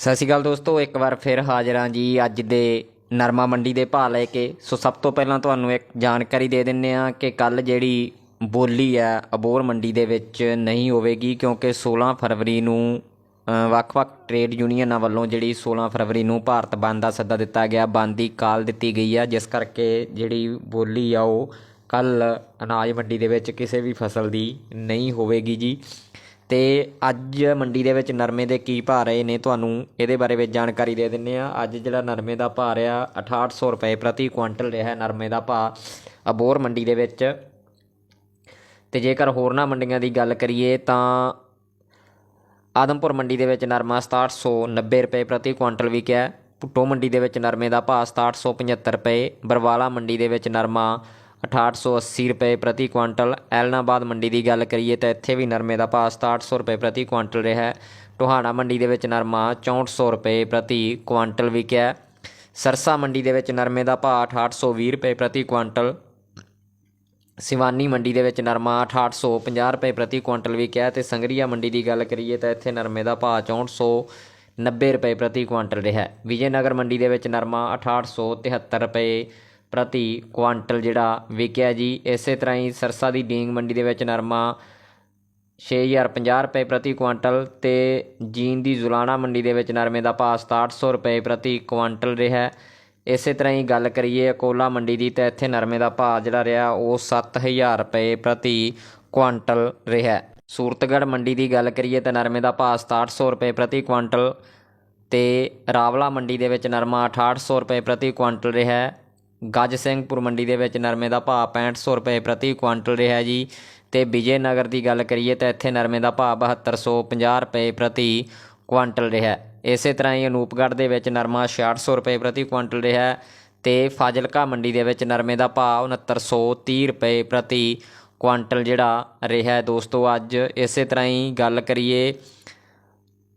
ਸਤਿ ਸ਼੍ਰੀ ਅਕਾਲ ਦੋਸਤੋ, ਇੱਕ ਵਾਰ ਫਿਰ ਹਾਜ਼ਰ ਹਾਂ ਜੀ ਅੱਜ ਦੇ ਨਰਮਾ ਮੰਡੀ ਦੇ ਭਾਅ ਲੈ ਕੇ। ਸੋ ਸਭ ਤੋਂ ਪਹਿਲਾਂ ਤੁਹਾਨੂੰ ਇੱਕ ਜਾਣਕਾਰੀ ਦੇ ਦਿੰਨੇ ਆ ਕਿ ਕੱਲ ਜਿਹੜੀ ਬੋਲੀ ਆ ਅਬੋਰ ਮੰਡੀ ਦੇ ਵਿੱਚ ਨਹੀਂ ਹੋਵੇਗੀ ਕਿਉਂਕਿ 16 ਫਰਵਰੀ ਨੂੰ ਵੱਖ-ਵੱਖ ਟ੍ਰੇਡ ਯੂਨੀਅਨਾਂ ਵੱਲੋਂ ਜਿਹੜੀ 16 ਫਰਵਰੀ ਨੂੰ ਭਾਰਤ ਬੰਦ ਦਾ ਸੱਦਾ ਦਿੱਤਾ ਗਿਆ। ਬੰਦ ਦੀ ਕਾਲ ਦਿੱਤੀ ਗਈ ਆ, ਜਿਸ ਕਰਕੇ ਜਿਹੜੀ ਬੋਲੀ ਆ ਉਹ ਕੱਲ ਅਨਾਜ ਮੰਡੀ ਦੇ ਵਿੱਚ ਕਿਸੇ ਵੀ ਫਸਲ ਦੀ ਨਹੀਂ ਹੋਵੇਗੀ ਜੀ। ਅਤੇ ਅੱਜ ਮੰਡੀ ਦੇ ਵਿੱਚ ਨਰਮੇ ਦੇ ਕੀ ਭਾਅ ਰਹੇ ਨੇ ਤੁਹਾਨੂੰ ਇਹਦੇ ਬਾਰੇ ਵਿੱਚ ਜਾਣਕਾਰੀ ਦੇ ਦਿੰਦੇ ਹਾਂ। ਅੱਜ ਜਿਹੜਾ ਨਰਮੇ ਦਾ ਭਾਅ ਰਿਹਾ, ਅਠਾਹਠ ਸੌ ਰੁਪਏ ਪ੍ਰਤੀ ਕੁਇੰਟਲ ਰਿਹਾ ਨਰਮੇ ਦਾ ਭਾਅ ਅਬੋਰ ਮੰਡੀ ਦੇ ਵਿੱਚ। ਤੇ ਜੇਕਰ ਹੋਰਨਾਂ ਮੰਡੀਆਂ ਦੀ ਗੱਲ ਕਰੀਏ ਤਾਂ ਆਦਮਪੁਰ ਮੰਡੀ ਦੇ ਵਿੱਚ ਨਰਮਾ 6790 ਰੁਪਏ ਪ੍ਰਤੀ ਕੁਇੰਟਲ ਵਿਕਿਆ। ਭੁੱਟੋ ਮੰਡੀ ਦੇ ਵਿੱਚ ਨਰਮੇ ਦਾ ਭਾਅ 6775 ਰੁਪਏ। ਬਰਵਾਲਾ ਮੰਡੀ ਦੇ ਵਿੱਚ ਨਰਮਾ 6880 ਰੁਪਏ ਪ੍ਰਤੀ ਕੁਇੰਟਲ ਐਲਨਾਬਾਦ ਮੰਡੀ ਦੀ ਗੱਲ ਕਰੀਏ ਤਾਂ ਇੱਥੇ ਵੀ ਨਰਮੇ ਦਾ ਭਾਅ 6700 ਰੁਪਏ ਪ੍ਰਤੀ ਕੁਇੰਟਲ ਰਿਹਾ ਹੈ। ਟੋਹਾਣਾ ਮੰਡੀ ਦੇ ਵਿੱਚ ਨਰਮਾ 6400 ਰੁਪਏ ਪ੍ਰਤੀ ਕੁਇੰਟਲ ਵਿਕਿਆ ਸਰਸਾ ਮੰਡੀ ਦੇ ਵਿੱਚ ਨਰਮੇ ਦਾ ਭਾਅ 6820 ਰੁਪਏ ਪ੍ਰਤੀ ਕੁਇੰਟਲ ਸਿਵਾਨੀ ਮੰਡੀ ਦੇ ਵਿੱਚ ਨਰਮਾ 6850 ਰੁਪਏ ਪ੍ਰਤੀ ਕੁਇੰਟਲ ਵਿਕਿਆ ਤੇ ਸੰਗਰੀਆ ਮੰਡੀ ਦੀ ਗੱਲ ਕਰੀਏ ਤਾਂ ਇੱਥੇ ਨਰਮੇ ਦਾ ਭਾਅ 6490 ਰੁਪਏ ਪ੍ਰਤੀ ਕੁਇੰਟਲ ਰਿਹਾ ਵਿਜੇਨਗਰ ਮੰਡੀ ਦੇ ਵਿੱਚ ਨਰਮਾ 6873 ਰੁਪਏ ਪ੍ਰਤੀ ਕੁਆਂਟਲ ਜਿਹੜਾ ਵਿਕਿਆ ਜੀ, ਇਸੇ ਤਰ੍ਹਾਂ ਹੀ ਸਰਸਾ ਦੀ ਡੀਂਗ ਮੰਡੀ ਦੇ ਵਿੱਚ ਨਰਮਾ 6050 ਰੁਪਏ ਪ੍ਰਤੀ ਕੁਆਂਟਲ ਤੇ ਜੀਨ ਦੀ ਜ਼ੁਲਾਣਾ ਮੰਡੀ ਦੇ ਵਿੱਚ ਨਰਮੇ ਦਾ ਭਾਅ 6700 ਰੁਪਏ ਪ੍ਰਤੀ ਕੁਆਂਟਲ ਰਿਹਾ ਇਸੇ ਤਰ੍ਹਾਂ ਹੀ ਗੱਲ ਕਰੀਏ ਅਕੋਲਾ ਮੰਡੀ ਦੀ ਤਾਂ ਇੱਥੇ ਨਰਮੇ ਦਾ ਭਾਅ ਜਿਹੜਾ ਰਿਹਾ ਉਹ 7000 ਰੁਪਏ ਪ੍ਰਤੀ ਕੁਆਂਟਲ ਰਿਹਾ ਹੈ। ਸੂਰਤਗੜ੍ਹ ਮੰਡੀ ਦੀ ਗੱਲ ਕਰੀਏ ਤਾਂ ਨਰਮੇ ਦਾ ਭਾਅ 6700 ਰੁਪਏ ਪ੍ਰਤੀ ਕੁਆਂਟਲ ਤੇ ਰਾਵਲਾ ਮੰਡੀ ਦੇ ਵਿੱਚ ਨਰਮਾ 6800 ਰੁਪਏ ਪ੍ਰਤੀ ਕੁਆਂਟਲ ਰਿਹਾ ਗੱਜ ਸਿੰਘਪੁਰ ਮੰਡੀ ਦੇ ਵਿੱਚ ਨਰਮੇ ਦਾ ਭਾਅ 6500 ਰੁਪਏ ਪ੍ਰਤੀ ਕੁਆਂਟਲ ਰਿਹਾ ਜੀ। ਤੇ ਵਿਜੇ ਨਗਰ ਦੀ ਗੱਲ ਕਰੀਏ ਤਾਂ ਇੱਥੇ ਨਰਮੇ ਦਾ ਭਾਅ 7250 ਰੁਪਏ ਪ੍ਰਤੀ ਕੁਆਂਟਲ ਰਿਹਾ। ਇਸੇ ਤਰ੍ਹਾਂ ਹੀ ਅਨੂਪਗੜ੍ਹ ਦੇ ਵਿੱਚ ਨਰਮਾ 6600 ਰੁਪਏ ਪ੍ਰਤੀ ਕੁਇੰਟਲ ਰਿਹਾ ਹੈ ਤੇ ਫਾਜ਼ਿਲਕਾ ਮੰਡੀ ਦੇ ਵਿੱਚ ਨਰਮੇ ਦਾ ਭਾਅ 6930 ਰੁਪਏ ਪ੍ਰਤੀ ਕੁਆਂਟਲ ਜਿਹੜਾ ਰਿਹਾ। ਦੋਸਤੋ, ਅੱਜ ਇਸੇ ਤਰ੍ਹਾਂ ਹੀ ਗੱਲ ਕਰੀਏ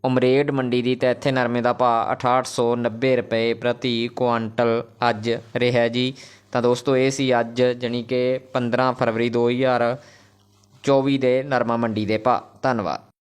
ਉਮਰੇਡ ਮੰਡੀ ਦੀ ਤਾਂ ਇੱਥੇ ਨਰਮੇ ਦਾ ਭਾਅ 6890 ਰੁਪਏ ਪ੍ਰਤੀ ਕੁਇੰਟਲ ਅੱਜ ਰਿਹਾ ਜੀ। ਤਾਂ ਦੋਸਤੋ, ਇਹ ਸੀ ਅੱਜ ਜਾਣੀ ਕਿ 15 ਫਰਵਰੀ 2024 ਦੇ ਨਰਮਾ ਮੰਡੀ ਦੇ ਭਾਅ। ਧੰਨਵਾਦ।